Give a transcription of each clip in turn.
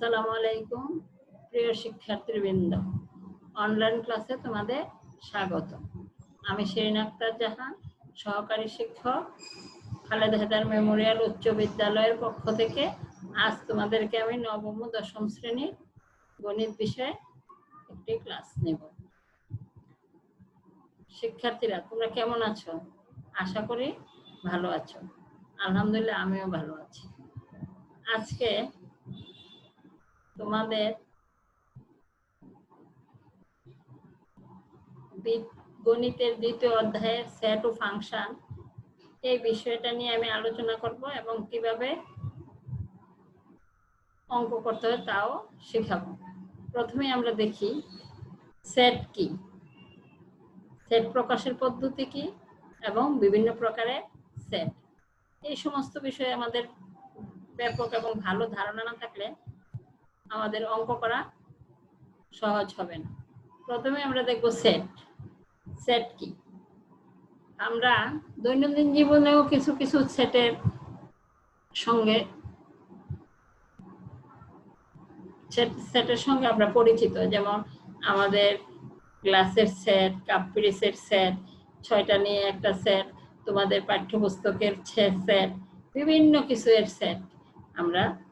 আসসালামু আলাইকুম, প্রিয় শিক্ষার্থীবৃন্দ। অনলাইন ক্লাসে তোমাদের স্বাগত। আমি শিরিন আক্তার জাহান, সহকারী শিক্ষক, খালেদ হেদার মেমোরিয়াল উচ্চ বিদ্যালয়ের পক্ষ থেকে আজ তোমাদেরকে আমি নবম ও দশম শ্রেণির গণিত বিষয়ে একটি ক্লাস নেব। শিক্ষার্থীরা, তোমরা কেমন আছো? আশা করি ভালো আছো। আলহামদুলিল্লাহ, আমিও ভালো আছি। আজকে তোমাদের গণিতের দ্বিতীয় অধ্যায়ের সেট ও ফাংশন এই বিষয়টা নিয়ে আমি আলোচনা করব এবং কীভাবে অঙ্ক করতে হয় তাও শেখাবো। প্রথমে আমরা দেখি সেট কি? সেট প্রকাশের পদ্ধতি কি এবং বিভিন্ন প্রকারের সেট এই সমস্ত বিষয়ে আমাদের ব্যাপক এবং ভালো ধারণা না থাকলে আমাদের অঙ্ক করা সহজ হবে না। প্রথমে আমরা দেখব সেট সেট কি? আমরা দৈনন্দিন জীবনেও কিছু কিছু সেটের সঙ্গে সেট- সেটের সঙ্গে আমরা পরিচিত। যেমন আমাদের গ্লাসের সেট কাপ পিরিসের সেট ছয়টা নিয়ে একটা সেট তোমাদের পাঠ্যপুস্তকের সেট বিভিন্ন কিছু এর সেট আমরা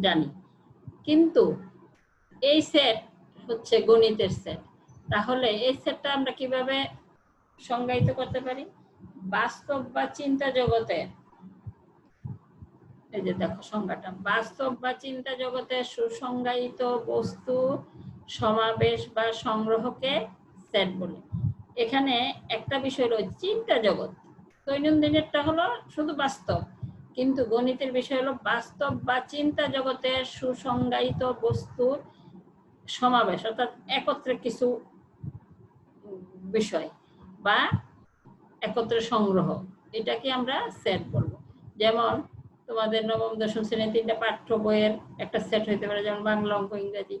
জানি। কিন্তু এই সেট হচ্ছে গণিতের সেট তাহলে এই সেটটা আমরা কীভাবে সংজ্ঞায়িত করতে পারি? বাস্তব বা চিন্তা জগতের এই যে দেখো সংজ্ঞাটা। বাস্তব বা চিন্তা জগতের সুসংজ্ঞায়িত বস্তু সমাবেশ বা সংগ্রহকে সেট বলে। এখানে একটা বিষয় রয়েছে চিন্তা জগৎ। দৈনন্দিনেরটা হলো শুধু বাস্তব। কিন্তু গণিতের বিষয় হলো বাস্তব বা চিন্তা জগতের সুসংজ্ঞায়িত বস্তুর সমাবেশ, অর্থাৎ একত্রে কিছু বিষয় বা একত্রে সংগ্রহ, এটাকে আমরা সেট বলব। যেমন তোমাদের নবম, দশম শ্রেণির তিনটা পাঠ্য বইয়ের একটা সেট হইতে পারে, যেমন বাংলা অঙ্ক, ইংরাজি।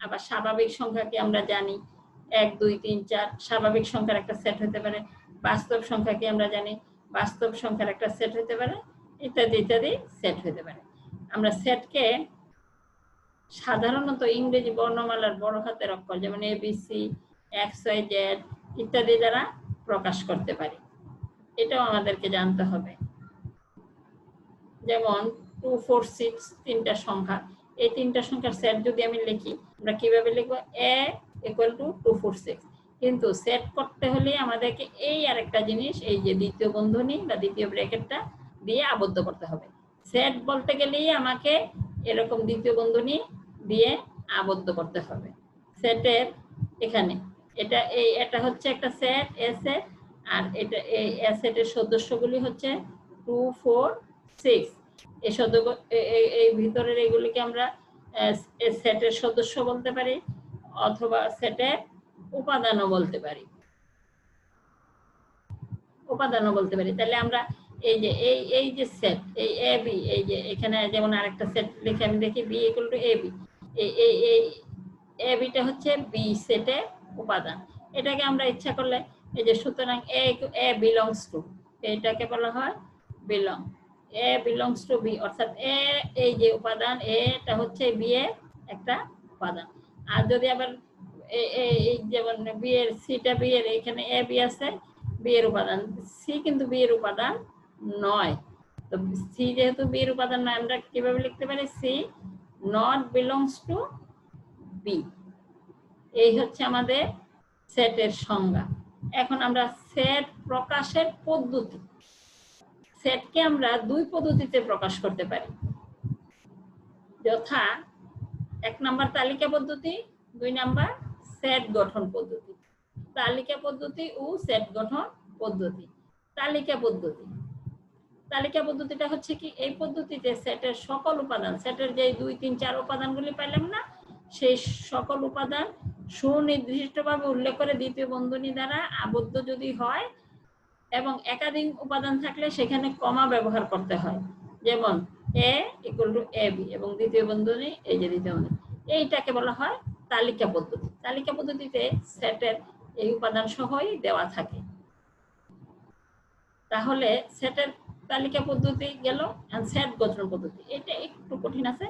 আবার স্বাভাবিক সংখ্যাকে আমরা জানি এক, দুই, তিন, চার, স্বাভাবিক সংখ্যার একটা সেট হতে পারে, বাস্তব সংখ্যাকে আমরা জানি বাস্তব সংখ্যার একটা সেট হতে পারে ইত্যাদি ইত্যাদি সেট হতে পারে আমরা সেটকে সাধারণত ইংরেজি বর্ণমালার বড় হাতের অক্ষর যেমন এবিসি এক্স ওয়াই জেড ইত্যাদি দ্বারা প্রকাশ করতে পারি। এটাও আমাদেরকে জানতে হবে। যেমন টু ফোর সিক্স তিনটা সংখ্যা। এই তিনটা সংখ্যার সেট যদি আমি লিখি, আমরা কীভাবে লিখব? A equal to two four six কিন্তু সেট করতে হলে আমাদেরকে এই আরেকটা জিনিস, এই যে দ্বিতীয় বন্ধনী বা দ্বিতীয় ব্র্যাকেটটা দিয়ে আবদ্ধ করতে হবে। সেট বলতে গেলেই আমাকে এরকম দ্বিতীয় বন্ধনী দিয়ে আবদ্ধ করতে হবে। সেটের এখানে, এটা এই, এটা হচ্ছে একটা সেট এ আর এটা এই সেটের সদস্যগুলি হচ্ছে টু ফোর সিক্স এই সদস্য এই ভিতরের এগুলিকে আমরা সেটের সদস্য বলতে পারি, অথবা সেটের উপাদানও বলতে পারি। উপাদানও বলতে পারি। তাহলে আমরা এই যে, এই এই যে সেট এই এ বি এই যে, এখানে যেমন আরেকটা সেট লিখে আমি দেখি B equal to A B এই এই এই এ বিটা হচ্ছে বি সেটের উপাদান। এটাকে আমরা ইচ্ছা করলে, এই যে সুতরাং এ এ বিলংস টু এটাকে বলা হয় belong A belongs to B অর্থাৎ এ এই যে উপাদান এটা হচ্ছে বি এর একটা উপাদান। আর যদি আবার এ- এ- এই যেমন বি এর সিটা বি এর, এখানে এ বি আছে বি এর উপাদান। সি কিন্তু বি এর উপাদান নয়। তো সি যেহেতু বি এর উপাদান নয়, আমরা কীভাবে লিখতে পারি? C not belongs to B এই হচ্ছে আমাদের সেটের সংজ্ঞা। এখন আমরা সেট প্রকাশের পদ্ধতি সেটকে আমরা দুই পদ্ধতিতে প্রকাশ করতে পারি। যথা এক নাম্বার তালিকা পদ্ধতি, দুই নাম্বার সেট গঠন পদ্ধতি। তালিকা পদ্ধতি ও সেট গঠন পদ্ধতি। তালিকা পদ্ধতি। তালিকা পদ্ধতিটা হচ্ছে কি, এই পদ্ধতিতে সেটের সকল উপাদান সেটের যে দুই, তিন, চার উপাদানগুলি পাইলাম না, সেই সকল উপাদান সুনির্দিষ্টভাবে উল্লেখ করে দ্বিতীয় বন্ধনী দ্বারা আবদ্ধ যদি হয় এবং একাধিক উপাদান থাকলে সেখানে কমা ব্যবহার করতে হয়। যেমন A equal to A B এবং দ্বিতীয় বন্ধনী, এই যে দ্বিতীয় বন্ধনী, এইটাকে বলা হয় তালিকা পদ্ধতি। তালিকা পদ্ধতিতে সেটের এই উপাদান সহই দেওয়া থাকে। তাহলে সেটের তালিকা পদ্ধতি গেল সেট গঠন পদ্ধতি। এটা একটু কঠিন আছে।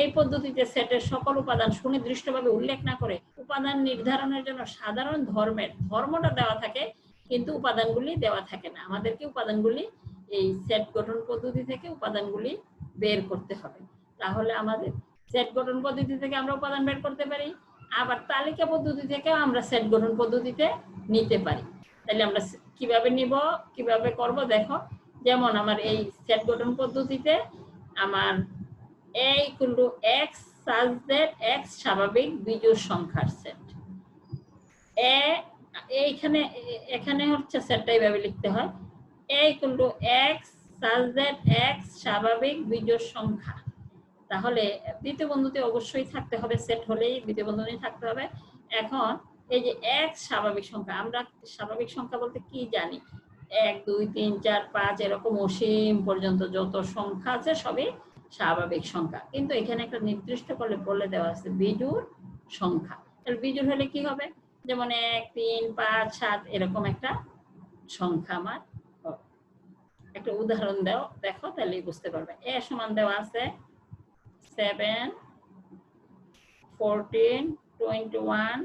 এই পদ্ধতিতে সেটের সকল উপাদান সুনির্দিষ্টভাবে উল্লেখ না করে উপাদান নির্ধারণের জন্য সাধারণ ধর্মের, ধর্মটা দেওয়া থাকে, কিন্তু উপাদানগুলি দেওয়া থাকে না। আমাদেরকে উপাদানগুলি এই সেট গঠন পদ্ধতি থেকে উপাদানগুলি বের করতে হবে। তাহলে আমাদের সেট গঠন পদ্ধতি থেকে আমরা উপাদান বের করতে পারি, আবার তালিকা পদ্ধতি থেকে আমরা সেট গঠন পদ্ধতিতে নিতে পারি। তাহলে আমরা কীভাবে নিব, কীভাবে করব, দেখো। যেমন আমার এই সেট গঠন পদ্ধতিতে আমার A equal to x such x স্বাভাবিক বিজোড় সংখ্যার সেট এ এইখানে, এখানে হচ্ছে সেটটা এইভাবে লিখতে হয়। A equal to x x স্বাভাবিক বিজোড় সংখ্যা। তাহলে দ্বিতীয় বন্ধুতে অবশ্যই থাকতে হবে সেট হলেই দ্বিতীয় বন্ধনী থাকতে হবে। এখন এই যে এক স্বাভাবিক সংখ্যা, আমরা স্বাভাবিক সংখ্যা বলতে কি জানি? এক, দুই, তিন, চার, পাঁচ, এরকম অসীম পর্যন্ত যত সংখ্যা আছে সবই স্বাভাবিক সংখ্যা। কিন্তু এখানে একটা নির্দিষ্ট করলে বলে দেওয়া আছে বিজুর সংখ্যা। তাহলে বিজুর হলে কি হবে? যেমন এক, তিন, পাঁচ, সাত, এরকম একটা সংখ্যা আমার একটা উদাহরণ দাও, দেখো, তাহলেই বুঝতে পারবে। এ সমান দেওয়া আছে seven fourteen twenty one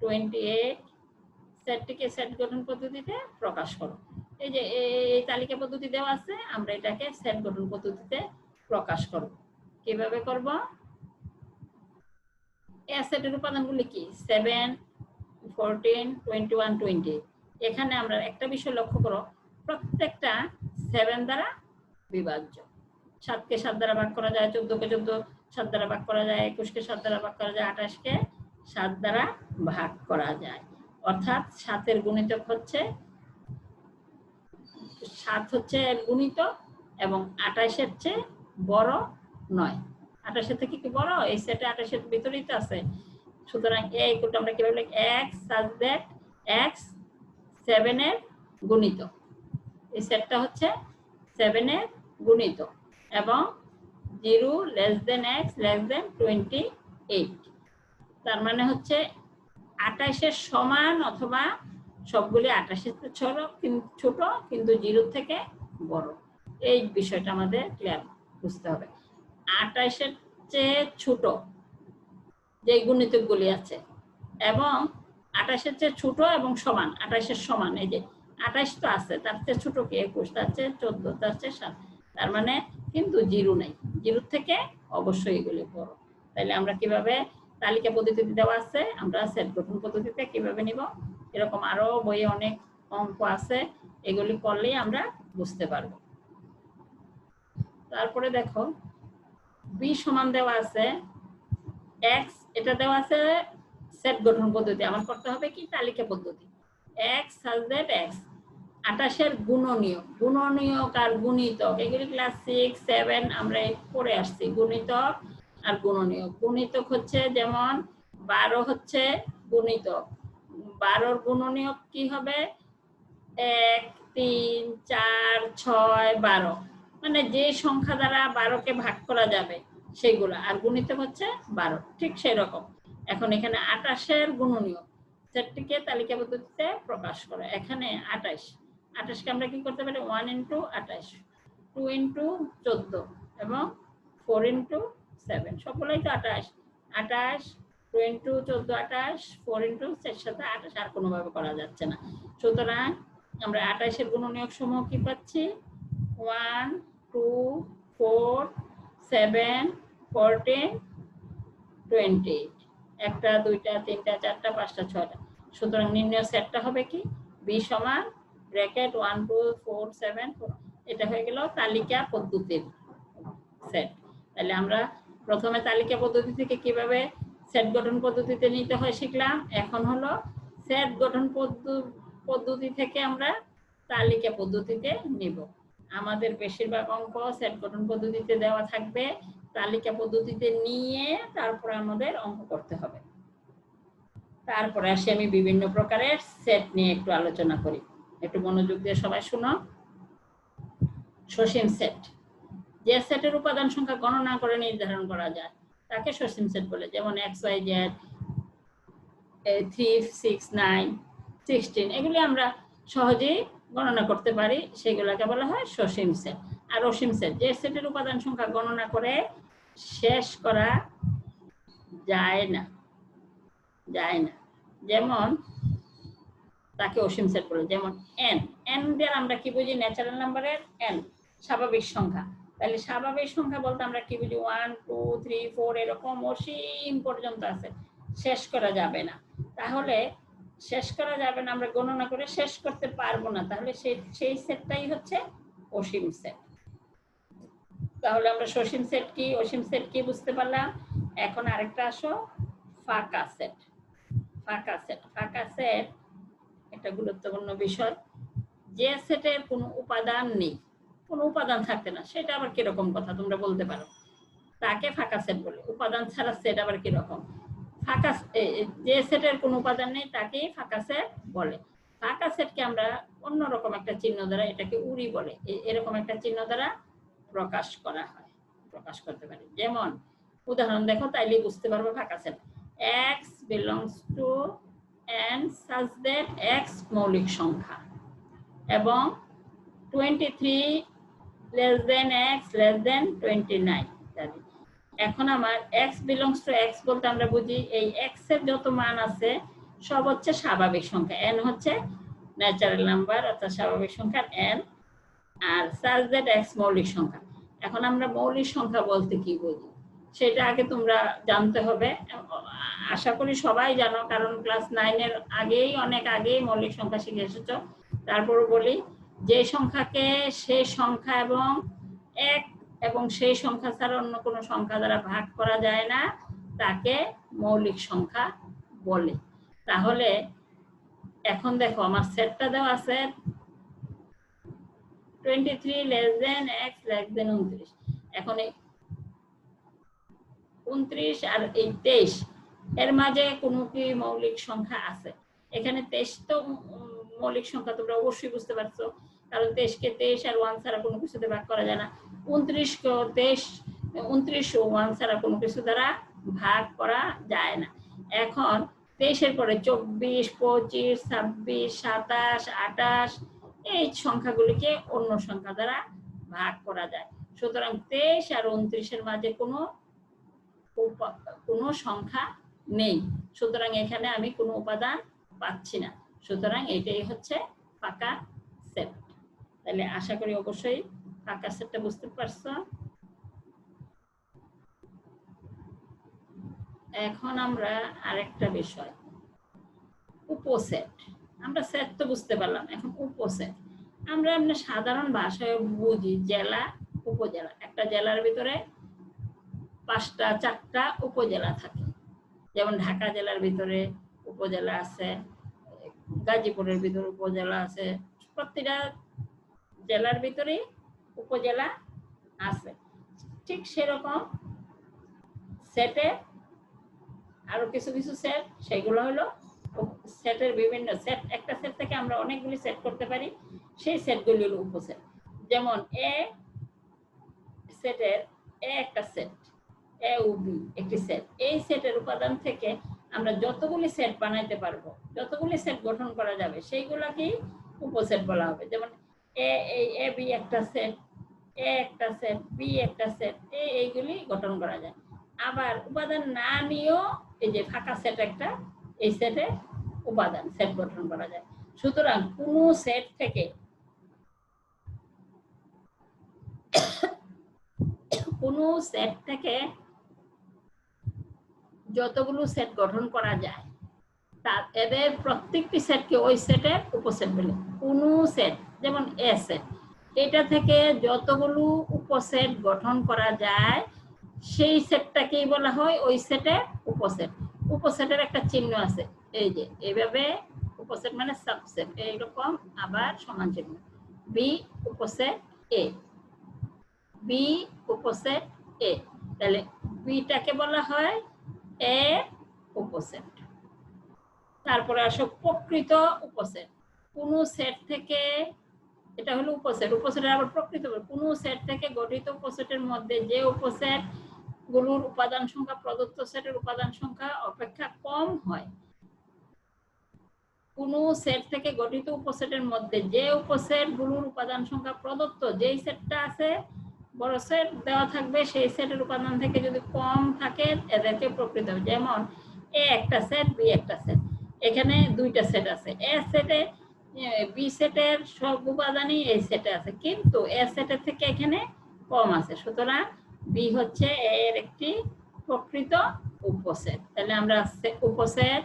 twenty eight সেটটিকে set গঠন পদ্ধতিতে প্রকাশ করো। এই যে এই তালিকা পদ্ধতি দেওয়া আছে, আমরা এটাকে সেট গঠন পদ্ধতিতে, প্রকাশ করব কীভাবে করব? এ সেটের উপাদানগুলি কি? Seven fourteen twenty one twenty এখানে আমরা একটা বিষয় লক্ষ্য করো, প্রত্যেকটা সেভেন দ্বারা বিভাজ্য। সাতকে সাত দ্বারা ভাগ করা যায়, চোদ্দকে চোদ্দ, সাত দ্বারা ভাগ করা যায়, একুশকে সাত দ্বারা ভাগ করা যায়, আঠাশকে সাত দ্বারা ভাগ করা যায়। অর্থাৎ সাতের গুণিতক হচ্ছে সাত হচ্ছে গুণিত এবং আঠাশের চেয়ে বড় নয়। আঠাশের থেকে কি বড়? এই সেটে আঠাশের বিতরিত আছে। সুতরাং এ ইকুয়াল আমরা কীভাবে লিখি এক্স সাজ দ্যাট এক্স সেভেনের গুণিত। এই সেটটা হচ্ছে সেভেনের গুণিত এবং zero less than x less than twenty eight তার মানে হচ্ছে আঠাশের সমান অথবা সবগুলি আঠাশের ছোট ছোট কিন্তু জিরোর থেকে বড়। এই বিষয়টা আমাদের ক্লিয়ার বুঝতে হবে। আঠাশের চেয়ে ছোট যে গুণিতকগুলি আছে এবং আঠাশের চেয়ে ছোট এবং সমান, আঠাশের সমান, এই যে আঠাশ তো আছে, তার চেয়ে ছোট কি একুশ, তার চেয়ে চোদ্দ, তার চেয়ে সাত, তার মানে কিন্তু জিরো নেই। জিরোর থেকে অবশ্যই এগুলি বড়। তাহলে আমরা কীভাবে তালিকা পদ্ধতিতে দেওয়া আছে, আমরা সেট গঠন পদ্ধতিতে কীভাবে নিব? এরকম আরও বইয়ে অনেক অঙ্ক আছে, এগুলি করলেই আমরা বুঝতে পারব। তারপরে দেখো বি সমান দেওয়া আছে এক্স এটা দেওয়া আছে সেট গঠন পদ্ধতি, আমার করতে হবে কি? তালিকা পদ্ধতি। এক্স সাজেট এক্স আঠাশের গুণনীয় গুণনীয়ক আর গুণিতক, এগুলি ক্লাস সিক্স সেভেন আমরা পড়ে আসছি, গুণিতক আর গুণনীয়ক। গুণিতক হচ্ছে যেমন বারো হচ্ছে গুণিতক। বারোর গুণনীয়ক কি হবে? এক, তিন, চার, ছয়, বারো। মানে যে সংখ্যা দ্বারা বারোকে ভাগ করা যাবে সেগুলো আর গুণিতক হচ্ছে বারো। ঠিক সেই রকম এখন এখানে আটাশের গুণনীয়ক। সেটটিকে তালিকা পদ্ধতিতে প্রকাশ করে। এখানে আটাইশ আঠাশকে আমরা কি করতে পারি? ওয়ান ইন্টু আঠাশ, টু ইন্টু চোদ্দ এবং ফোর ইন্টু সেভেন সবগুলোই তো আঠাশ। আঠাশ টু ইন্টু চোদ্দ আঠাশ ফোর ইন্টু সাথে আঠাশ, আর কোনোভাবে করা যাচ্ছে না। সুতরাং আমরা আঠাশের গুণনীয়ক সমূহ কি পাচ্ছি? One two four seven fourteen twenty একটা, দুইটা, তিনটা, চারটা, পাঁচটা, ছয়টা। সুতরাং নির্ণয় সেটটা হবে কি? বি সমান bracket one two four seven এটা হয়ে গেল তালিকা পদ্ধতির সেট। তাহলে আমরা প্রথমে তালিকা পদ্ধতি থেকে কীভাবে সেট গঠন পদ্ধতিতে নিতে হয় শিখলাম। এখন হলো সেট গঠন পদ্ধতি থেকে আমরা তালিকা পদ্ধতিতে নিব। আমাদের বেশিরভাগ অঙ্ক সেট গঠন পদ্ধতিতে দেওয়া থাকবে। তালিকা পদ্ধতিতে নিয়ে তারপর আমাদের অঙ্ক করতে হবে। তারপরে আসি আমি বিভিন্ন প্রকারের সেট নিয়ে একটু আলোচনা করি। একটু মনোযোগ দিয়ে সবাই শুনো। সসীম সেট যে সেটের উপাদান সংখ্যা গণনা করে নির্ধারণ করা যায়, তাকে সসীম সেট বলে। যেমন x y z three six nine sixteen এগুলি আমরা সহজেই গণনা করতে পারি। সেগুলোকে বলা হয় সসীম সেট আর অসীম সেট যে সেটের উপাদান সংখ্যা গণনা করে শেষ করা যায় না যায় না। যেমন তাকে অসীম সেট বলে। যেমন এন এন দিয়ে আমরা কি বুঝি? ন্যাচারাল নাম্বারের এন স্বাভাবিক সংখ্যা। তাহলে স্বাভাবিক সংখ্যা বলতে আমরা কি বুঝি ওয়ান টু থ্রি ফোর এরকম অসীম পর্যন্ত আছে। শেষ করা যাবে না। তাহলে শেষ করা যাবে না, আমরা গণনা করে শেষ করতে পারব না। তাহলে সেই সেই সেটটাই হচ্ছে অসীম সেট। তাহলে আমরা সসীম সেট কি? অসীম সেট কি বুঝতে পারলাম? এখন আরেকটা আসো, ফাঁকা সেট। ফাঁকা সেট। ফাঁকা সেট একটা গুরুত্বপূর্ণ বিষয়। যে সেটের কোনো উপাদান নেই কোনো উপাদান থাকতে না, সেটা আবার কীরকম কথা তোমরা বলতে পারো? তাকে ফাঁকা সেট বলে। উপাদান ছাড়া সেট আবার কীরকম? ফাঁকা যে সেটের কোনো উপাদান নেই, তাকেই ফাঁকা সেট বলে। ফাঁকা সেটকে আমরা অন্যরকম একটা চিহ্ন দ্বারা এটাকে উড়ি বলে। এরকম একটা চিহ্ন দ্বারা প্রকাশ করা হয়। প্রকাশ করতে পারি। যেমন, উদাহরণ দেখো তাইলে বুঝতে পারব ফাঁকা set x belongs to and such that x মৌলিক সংখ্যা এবং twenty three less than x less than twenty nine ইত্যাদি এখন আমার এক্স বিলংস এক্স বলতে আমরা বুঝি, এই এক্সের যত মান আছে, সব হচ্ছে স্বাভাবিক সংখ্যা। এন হচ্ছে ন্যাচারাল নাম্বার অর্থাৎ স্বাভাবিক সংখ্যা এন আর সাজ দ্যাট এক্স মৌলিক সংখ্যা। এখন আমরা মৌলিক সংখ্যা বলতে কি বুঝি? সেটা আগে তোমরা জানতে হবে। আশা করি সবাই জানো, কারণ ক্লাস নাইনের আগেই, অনেক আগেই মৌলিক সংখ্যা শিখে এসেছ। তারপর বলি যে সংখ্যাকে সেই সংখ্যা এবং এক এবং সেই সংখ্যা ছাড়া অন্য কোনো সংখ্যা দ্বারা ভাগ করা যায় না, তাকে মৌলিক সংখ্যা বলে। তাহলে এখন দেখো, আমার সেটটা দেওয়া আছে twenty three less than x less than উনত্রিশ। এখন এই উনত্রিশ আর এই তেইশ, এর মাঝে কোনো কি মৌলিক সংখ্যা আছে? এখানে তেইশ তো মৌলিক সংখ্যা তোমরা অবশ্যই বুঝতে পারছ। কারণ দেশকে দেশ আর ওয়ান ছাড়া কোনো কিছুতে ভাগ করা যায় না। উনত্রিশকে দেশ, উনত্রিশ ওয়ান ছাড়া কোনো কিছু দ্বারা ভাগ করা যায় না। এখন তেইশের পরে চব্বিশ, পঁচিশ, ছাব্বিশ, সাতাশ, আটাশ, এই সংখ্যাগুলিকে অন্য সংখ্যা দ্বারা ভাগ করা যায়। সুতরাং তেইশ আর উনত্রিশের মাঝে কোনো কোনো সংখ্যা নেই। সুতরাং এখানে আমি কোনো উপাদান পাচ্ছি না। সুতরাং এটাই হচ্ছে ফাঁকা সেট। তাহলে আশা করি অবশ্যই ফাঁকা সেটটা বুঝতে পারছ। এখন আমরা আরেকটা বিষয়। উপসেট আমরা সেট তো বুঝতে পারলাম, এখন উপসেট আমরা এমনি সাধারণ ভাষায় বুঝি জেলা, উপজেলা। একটা জেলার ভিতরে পাঁচটা, চারটা উপজেলা থাকে। যেমন ঢাকা জেলার ভিতরে উপজেলা আছে, গাজীপুরের ভিতরে উপজেলা আছে। প্রতিটা জেলার ভিতরে উপজেলা আছে। ঠিক সেরকম সেটে আরও কিছু কিছু সেট সেগুলো হলো সেটের বিভিন্ন সেট একটা সেট থেকে আমরা অনেকগুলি সেট করতে পারি, সেই সেটগুলি হলো উপসেট যেমন এ সেটের এ একটা সেট এ ও বি একটি সেট এই সেটের উপাদান থেকে আমরা যতগুলি সেট বানাইতে পারব, যতগুলি সেট গঠন করা যাবে, সেইগুলাকেই উপসেট বলা হবে। যেমন এ এই এ বি একটা সেট এ একটা সেট বি একটা সেট এই এইগুলি গঠন করা যায়। আবার উপাদান না নিয়েও এই যে ফাঁকা সেট একটা, এই সেটে উপাদান সেট গঠন করা যায়। সুতরাং কোনো সেট থেকে কোনো সেট থেকে যতগুলো সেট গঠন করা যায় তা এদের প্রত্যেকটি সেটকে ওই সেটের উপসেট বলে। কোনো সেট যেমন এ সেট এটা থেকে যতগুলো উপসেট গঠন করা যায়, সেই সেটটাকেই বলা হয় ওই সেটের উপসেট। উপসেটের একটা চিহ্ন আছে, এই যে এইভাবে উপসেট মানে সাবসেট, এইরকম আবার সমান চিহ্ন। বি উপসেট এ বি উপসেট এ তাহলে বিটাকে বলা হয় এ উপসেট। তারপরে আসো প্রকৃত উপসেট। কোন সেট থেকে এটা হলো উপসেট। উপসেটের আবার প্রকৃত কোন সেট থেকে গঠিত উপসেটের মধ্যে যে উপসেটগুলোর উপাদান সংখ্যা, প্রদত্ত সেটের উপাদান সংখ্যা অপেক্ষা কম হয়, কোন সেট থেকে গঠিত উপসেটের মধ্যে যে উপসেটগুলোর উপাদান সংখ্যা প্রদত্ত, যেই সেটটা আছে, বড় সেট দেওয়া থাকবে, সেই সেটের উপাদান থেকে যদি কম থাকে, এদেরকে প্রকৃত যেমন, এ একটা সেট, বি একটা সেট। এখানে দুইটা সেট আছে। এ সেটে বি সেটের সব উপাদানই এই সেটে আছে, কিন্তু এ সেটের থেকে এখানে কম আছে। সুতরাং বি হচ্ছে এর একটি প্রকৃত উপসেট। তাহলে আমরা উপসেট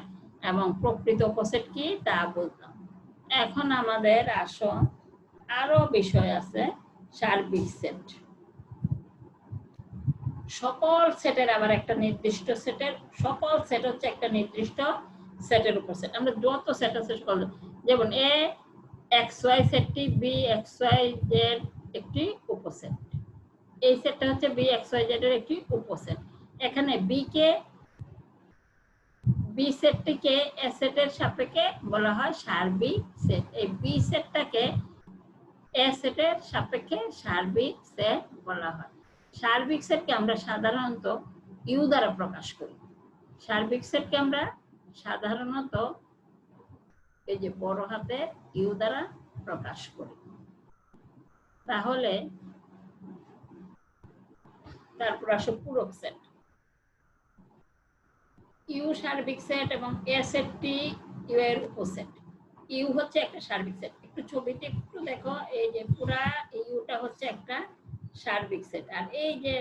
এবং প্রকৃত উপসেট কি তা বুঝলাম। এখন আমাদের আসো আরও বিষয় আছে, সার্বিক সেট। সকল সেটের আবার একটা নির্দিষ্ট সেটের, সকল সেট হচ্ছে একটা নির্দিষ্ট সেটের উপর সেট আমরা যত সেট আছে সকল যেমন এ এক্স ওয়াই সেটটি বি এক্স ওয়াই জেড একটি উপসেট। এই সেটটা হচ্ছে বি এক্স ওয়াই জেড এর একটি উপসেট। এখানে বি কে বি সেটটিকে এ সেটের সাপেক্ষে বলা হয় সার্বিক সেট এই বি সেটটাকে এ সেটের সাপেক্ষে সার্বিক সেট বলা হয়। সার্বিক সেটকে আমরা সাধারণত ইউ দ্বারা প্রকাশ করি। সার্বিক সেটকে আমরা সাধারণত এই যে বড় হাতে ইউ দ্বারা প্রকাশ করি। তাহলে তারপর আসো পূরক সেট। ইউ সার্বিক সেট এবং এ সেটটি ইউ এর উপসেট। ইউ হচ্ছে একটা সার্বিক সেট। একটু ছবিতে একটু দেখো, এই যে পুরা ইউটা হচ্ছে একটা সার্বিক সেট। আর এই যে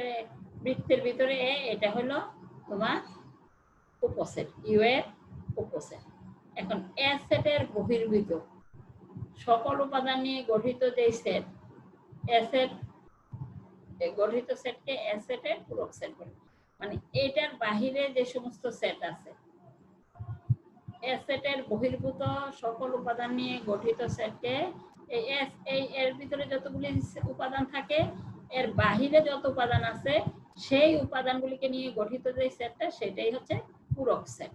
বৃত্তের ভিতরে এটা হলো তোমার উপসেট, ইউ এর উপসেট। এখন এ সেটের বহির্ভূত। সকল উপাদান নিয়ে গঠিত যে সেট এ সেট এই গঠিত সেটকে এ সেটের পূরক সেট বলে। মানে এটার বাহিরে যে সমস্ত সেট আছে এ সেটের বহির্ভূত সকল উপাদান নিয়ে গঠিত সেটকে এই এই এর ভিতরে যতগুলি উপাদান থাকে, এর বাহিরে যত উপাদান আছে, সেই উপাদানগুলিকে নিয়ে গঠিত যে সেটটা, সেটাই হচ্ছে পূরক সেট।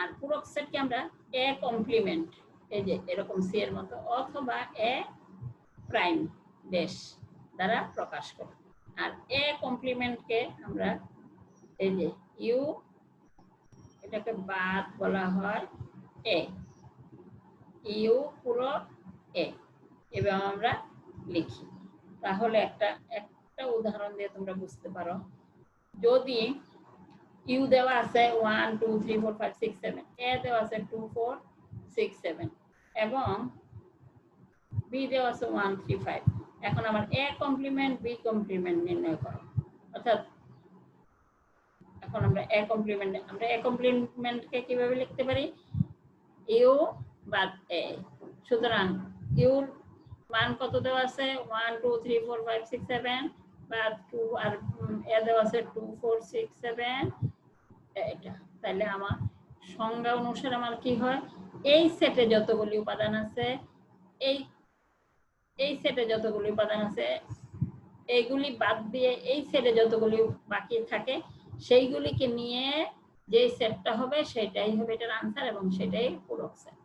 আর পূরক আমরা এ কমপ্লিমেন্ট এই যে এরকম সি এর মতো, অথবা এ প্রাইম ড্যাশ দ্বারা প্রকাশ করি। আর এ কমপ্লিমেন্টকে আমরা এই যে ইউ এটাকে বাদ বলা হয় এ ইউ পুরো এ এবং আমরা লিখি। তাহলে একটা একটা উদাহরণ দিয়ে তোমরা বুঝতে পারো। যদি ইউ দেওয়া আছে one, two, three, four, five, six, seven. A দেওয়া আছে টু, ফোর, সিক্স, সেভেন। এবং বি দেওয়া আছে ওয়ান, থ্রি, ফাইভ। এখন আমার এ কমপ্লিমেন্ট, বি কমপ্লিমেন্ট নির্ণয় করো। অর্থাৎ এখন আমরা এ কমপ্লিমেন্ট, আমরা এ কমপ্লিমেন্টকে কীভাবে লিখতে পারি? ইউ বাদ এ। সুতরাং ইউর মান কত দেওয়া আছে? One, two, three, four, five, six, seven. বাদ টু, আর এ দেওয়া আছে টু, ফোর, সিক্স, সেভেন। এটা। তাহলে আমার সংজ্ঞা অনুসারে আমার কি হয়? এই সেটে যতগুলি উপাদান আছে, এই এই সেটে যতগুলি উপাদান আছে এইগুলি বাদ দিয়ে এই সেটে যতগুলি বাকি থাকে, সেইগুলিকে নিয়ে যে সেটটা হবে সেটাই হবে এটার আনসার এবং সেটাই পূরক সেট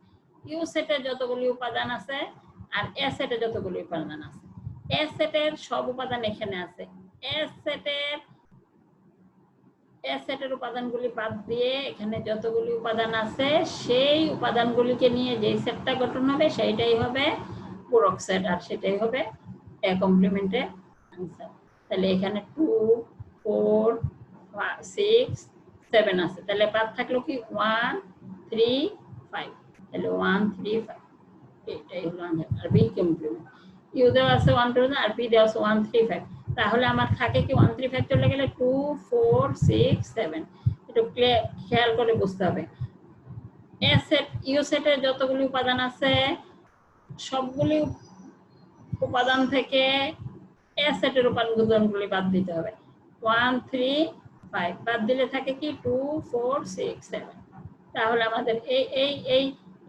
ইউ সেটে যতগুলি উপাদান আছে আর এ সেটে যতগুলি উপাদান আছে। এ সেটের সব উপাদান এখানে আছে। এ সেটের এ সেটের উপাদানগুলি বাদ দিয়ে এখানে যতগুলি উপাদান আছে, সেই উপাদানগুলিকে নিয়ে যেই সেটটা গঠন হবে, সেইটাই হবে পূরক সেট আর সেটাই হবে এ কমপ্লিমেন্টের আনসার তাহলে এখানে টু ফোর সিক্স সেভেন আছে। তাহলে বাদ থাকল কি? ওয়ান থ্রি ফাইভ তাহলে ওয়ান থ্রি ফাইভ এটাই হলো আনসার আর বি কমপ্লিমেন্ট ইউ দেওয়া আছে ওয়ান টু আর বি দেওয়া আছে ওয়ান থ্রি ফাইভ তাহলে আমার থাকে কি ওয়ান থ্রি ফাইভ চলে গেলে টু ফোর সিক্স সেভেন একটু খেয়াল করে বুঝতে হবে। এ সেট ইউ সেটের যতগুলি উপাদান আছে, সবগুলি উপাদান থেকে এ সেটের উপাদানগুলি বাদ দিতে হবে। ওয়ান থ্রি ফাইভ বাদ দিলে থাকে কি টু ফোর সিক্স সেভেন তাহলে আমাদের এই এই এই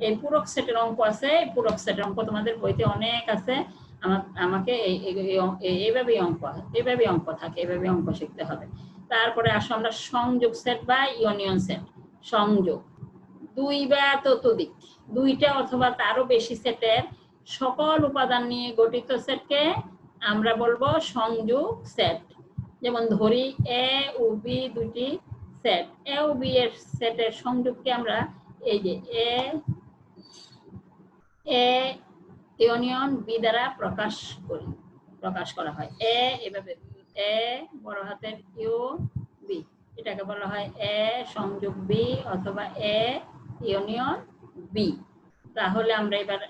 এই পূরক সেটের অঙ্ক আছে, এই পূরক সেটের অঙ্ক তোমাদের বইতে অনেক আছে। আমাকে এইভাবেই অঙ্ক এইভাবেই অঙ্ক থাকে এইভাবে অঙ্ক শিখতে হবে। তারপরে আসো আমরা সংযোগ সেট বা ইউনিয়ন সেট সংযোগ। দুই বা ততোধিক। দুইটা অথবা তারও বেশি সেটের সকল উপাদান নিয়ে গঠিত সেটকে আমরা বলব সংযোগ সেট যেমন ধরি এ ও বি দুটি সেট এ ও বি এর সেটের সংযোগকে আমরা এই যে এ ইউনিয়ন বি দ্বারা প্রকাশ করি, প্রকাশ করা হয়। এ এভাবে, এ বড় হাতের ইউ বি, এটাকে বলা হয় এ সংযোগ বি অথবা এ ইউনিয়ন বি। তাহলে আমরা এবার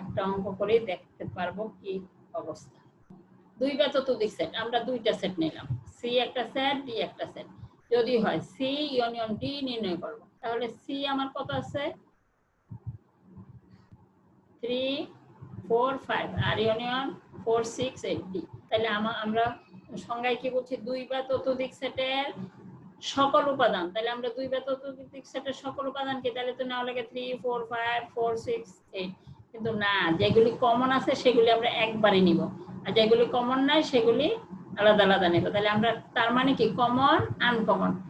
একটা অঙ্ক করে দেখতে পারব কি অবস্থা। দুই বা চতুর্দিক সেট আমরা দুইটা সেট নিলাম। সি একটা সেট ডি একটা সেট যদি হয় সি ইউনিয়ন ডি নির্ণয় করব। তাহলে সি আমার কত আছে? থ্রি ফোর ফাইভ আর union four six eight D তাহলে আমা- আমরা সংজ্ঞায় কি বলছি? দুই বা ততোধিক সেটের সকল উপাদান। তাহলে আমরা দুই বা ততোধিক সেটের সকল উপাদান কি? তাহলে তো নেওয়া লাগে three four five four six eight কিন্তু না, যেগুলি কমন আছে, সেগুলি আমরা একবারই নিব। আর যেগুলি কমন নাই, সেগুলি আলাদা আলাদা নেব। তাহলে আমরা তার মানে কি? কমন আনকমন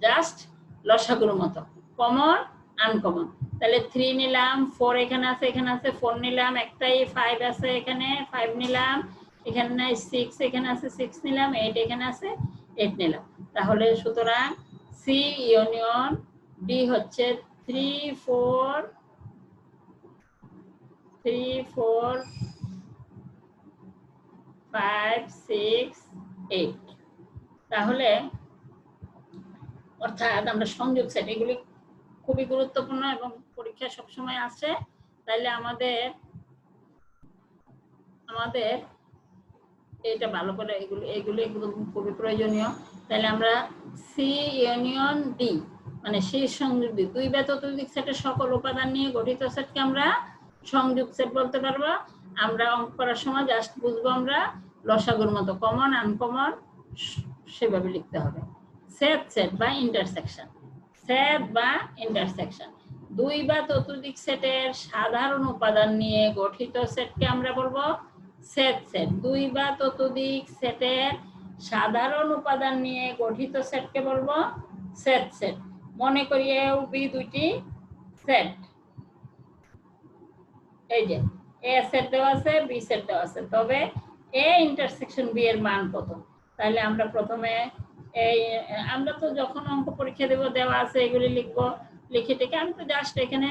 জাস্ট লসাগুর মতো। কমন আনকমন তাহলে থ্রি নিলাম ফোর এখানে আছে এখানে আছে ফোর নিলাম, একটাই ফাইভ আছে এখানে ফাইভ নিলাম, এখানে সিক্স এখানে আছে সিক্স নিলাম এইট এখানে আছে এইট নিলাম। তাহলে সুতরাং সি ইউনিয়ন ডি হচ্ছে three four three four five six eight তাহলে অর্থাৎ আমরা সংযোগ সেট এগুলি খুবই গুরুত্বপূর্ণ এবং পরীক্ষা সবসময় আসে, তাইলে আমাদের আমাদের এটা ভালো করে এগুলো এগুলো এগুলো খুবই প্রয়োজনীয়। তাহলে আমরা সি ইউনিয়ন ডি মানে সেই সংযোগ ডি দুই বা ততোধিক সেটের সকল উপাদান নিয়ে গঠিত সেটকে আমরা সংযোগ সেট বলতে পারব। আমরা অঙ্ক করার সময় জাস্ট বুঝব আমরা লসাগুর মতো কমন আনকমন সেভাবে লিখতে হবে। সেট সেট বা ইন্টারসেকশন সেট বা ইন্টারসেকশন দুই বা ততোধিক সেটের সাধারণ উপাদান নিয়ে গঠিত সেটকে আমরা বলব সেট সেট। দুই বা ততোধিক সেটের সাধারণ উপাদান নিয়ে গঠিত সেটকে বলব সেট সেট। মনে করি এ বি দুইটি সেট। এই যে, এ সেট দেওয়া আছে, বি সেট দেওয়া আছে। তবে এ ইন্টারসেকশন বি এর মান কত? তাহলে আমরা প্রথমে এই, আমরা তো যখন অঙ্ক পরীক্ষা দেব, দেওয়া আছে, এগুলি লিখব। লিখে টেকে আমি তো জাস্ট এখানে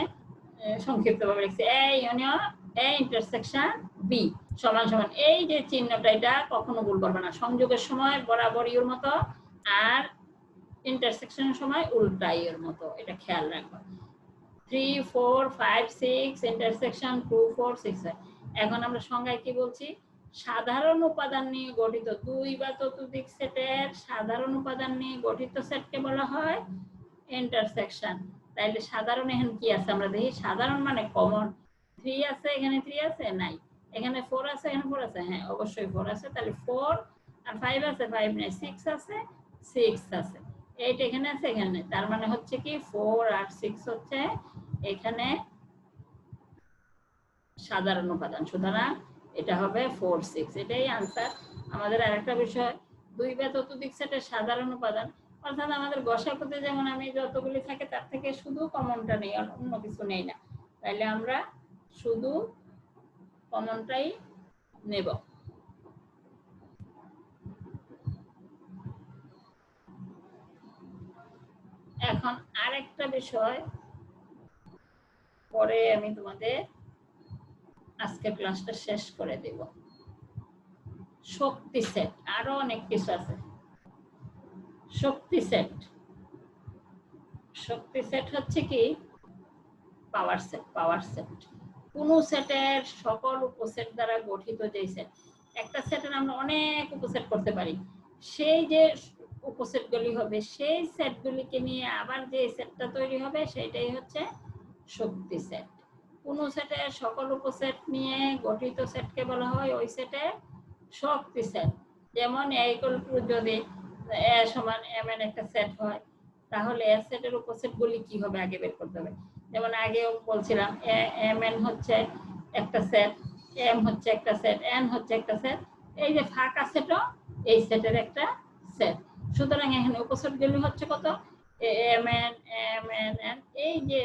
সংক্ষিপ্ত ভাবে লিখছি। A union A intersection B সমান সমান। এই যে চিহ্নটা, এটা কখনো ভুল করবে না। সংযোগের সময় বরাবর ইউর মতো, আর ইন্টারসেকশনের সময় উল্টা ইউর মতো। এটা খেয়াল রাখব। Three four five six intersection two four six এখন আমরা সংজ্ঞায় কি বলছি? সাধারণ উপাদান নিয়ে গঠিত দুই বা চতুর্দিক সেটের সাধারণ উপাদান নিয়ে গঠিত সেটকে বলা হয় ইন্টারসেকশন তাইলে সাধারণ এখানে কি আছে? আমরা দেখি সাধারণ মানে কমন থ্রি আছে, এখানে থ্রি আছে? নাই। এখানে ফোর আছে, এখানে ফোর আছে? হ্যাঁ অবশ্যই ফোর আছে। তাহলে ফোর আর ফাইভ আছে? ফাইভ নেই। সিক্স আছে সিক্স আছে। এইট এখানে আছে, এখানে তার মানে হচ্ছে কি ফোর আর সিক্স হচ্ছে এখানে সাধারণ উপাদান। সুতরাং এটা হবে ফোর সিক্স এটাই আনসার আমাদের আরেকটা বিষয়, দুই বা ততোধিক সেটের সাধারণ উপাদান। অর্থাৎ আমাদের গসাকুতে যেমন আমি যতগুলি থাকে, তার থেকে শুধু কমনটা নেই, অন্য কিছু নেই না। তাইলে আমরা শুধু কমনটাই নেব। এখন আরেকটা বিষয়, পরে আমি তোমাদের আজকে ক্লাসটা শেষ করে দেব। শক্তি সেট আরও অনেক কিছু আছে। শক্তি সেট শক্তি সেট হচ্ছে কি? পাওয়ার সেট পাওয়ার সেট কোন সেটের সকল উপসেট দ্বারা গঠিত যে সেট একটা সেটের আমরা অনেক উপসেট করতে পারি। সেই যে উপসেটগুলি হবে, সেই সেটগুলিকে নিয়ে আবার যে সেটটা তৈরি হবে সেটাই হচ্ছে শক্তি সেট কোন সেটের সকল উপসেট নিয়ে গঠিত সেটকে বলা হয় ওই সেটে শক্তি সেট যেমন এই যদি এ সমান এম এন একটা সেট হয়, তাহলে এ সেটের উপসেট গুলি কি হবে আগে বের করতে হবে? যেমন আগেও বলছিলাম এম এন হচ্ছে একটা সেট, এম হচ্ছে একটা সেট, এন হচ্ছে একটা সেট, এই যে ফাঁকা সেটও এই সেটের একটা সেট। সুতরাং এখানে উপসেট গুলি হচ্ছে কত? M N M N N, এই যে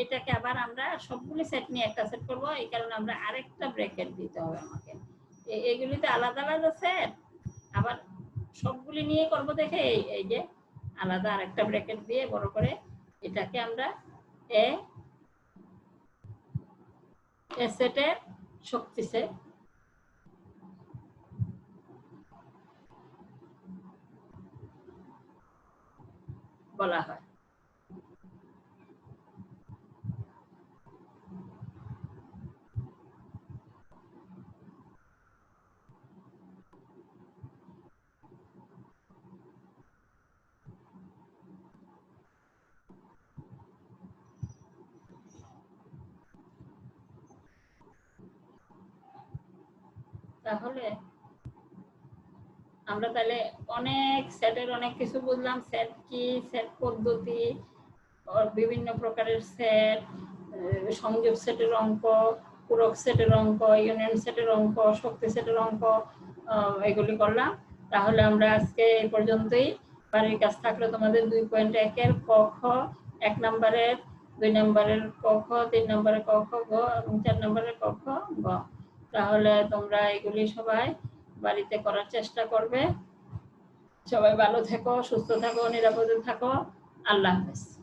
এটাকে আবার আমরা সবগুলি সেট নিয়ে একটা সেট করব, এই কারণে আমরা আরেকটা ব্র্যাকেট দিতে হবে আমাকে। এগুলিতে আলাদা আলাদা সেট, আবার সবগুলি নিয়ে করব দেখে এই এই যে আলাদা আরেকটা ব্র্যাকেট দিয়ে বড় করে এটাকে আমরা এ এসেটের শক্তি সে বলা হয়। তাহলে? আমরা তাহলে অনেক সেটের অনেক কিছু বুঝলাম। সেট কি? সেট পদ্ধতি? বিভিন্ন প্রকারের সেট সংযোগ সেটের অঙ্ক, পূরক সেটের অঙ্ক ইউনিয়ন সেটের অঙ্ক, শক্তি সেটের অঙ্ক এগুলি করলাম। তাহলে আমরা আজকে এই পর্যন্তই। বাড়ির কাজ থাকলে তোমাদের দুই পয়েন্ট একের ক, খ, এক নম্বরের, দুই নম্বরের ক, খ, তিন নম্বরের ক, খ, গ, এবং চার নম্বরের ক, খ, গ। তাহলে তোমরা এগুলি সবাই বাড়িতে করার চেষ্টা করবে। সবাই ভালো থেকো, সুস্থ থাকো, নিরাপদে থাকো। আল্লাহ হাফেজ।